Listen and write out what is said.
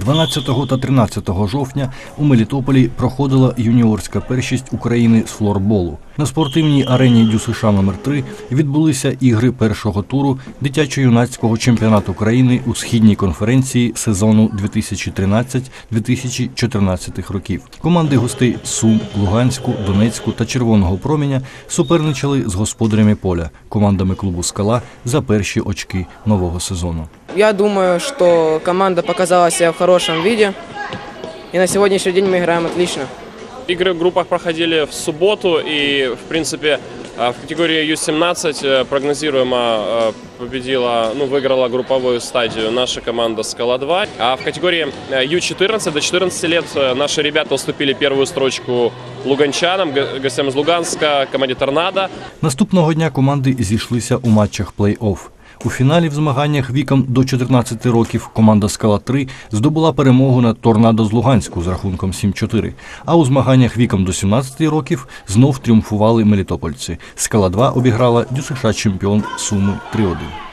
12 та 13 жовтня у Мелітополі проходила юніорська першість України з флорболу. На спортивній арені ДЮСШ номер 3 відбулися ігри першого туру дитячо-юнацького чемпіонату країни у східній конференції сезону 2013-2014 років. Команди гостей Сум, Луганську, Донецьку та Червоного проміння суперничали з господарями поля командами клубу Скала за перші очки нового сезону. Я думаю, что команда показала себя в хорошем виде. И на сегодняшний день мы играем отлично. Игры в группах проходили в субботу, и, в принципе, э, в категории Ю-17 э, прогнозируемо э, победила, ну, выиграла групповую стадию наша команда «Скала-2». А в категории э, Ю-14 до 14 лет э, наши ребята уступили первую строчку луганчанам, го- гостям из Луганска, команде «Торнадо». Наступного дня команди зійшлися у матчах плей-офф. У фіналі в змаганнях віком до 14 років команда Скала 3 здобула перемогу над Торнадо з Луганську з рахунком 7-4. А у змаганнях віком до 17 років знов тріумфували мелітопольці. Скала 2 обіграла дюсиша чемпіон Суми 3-1.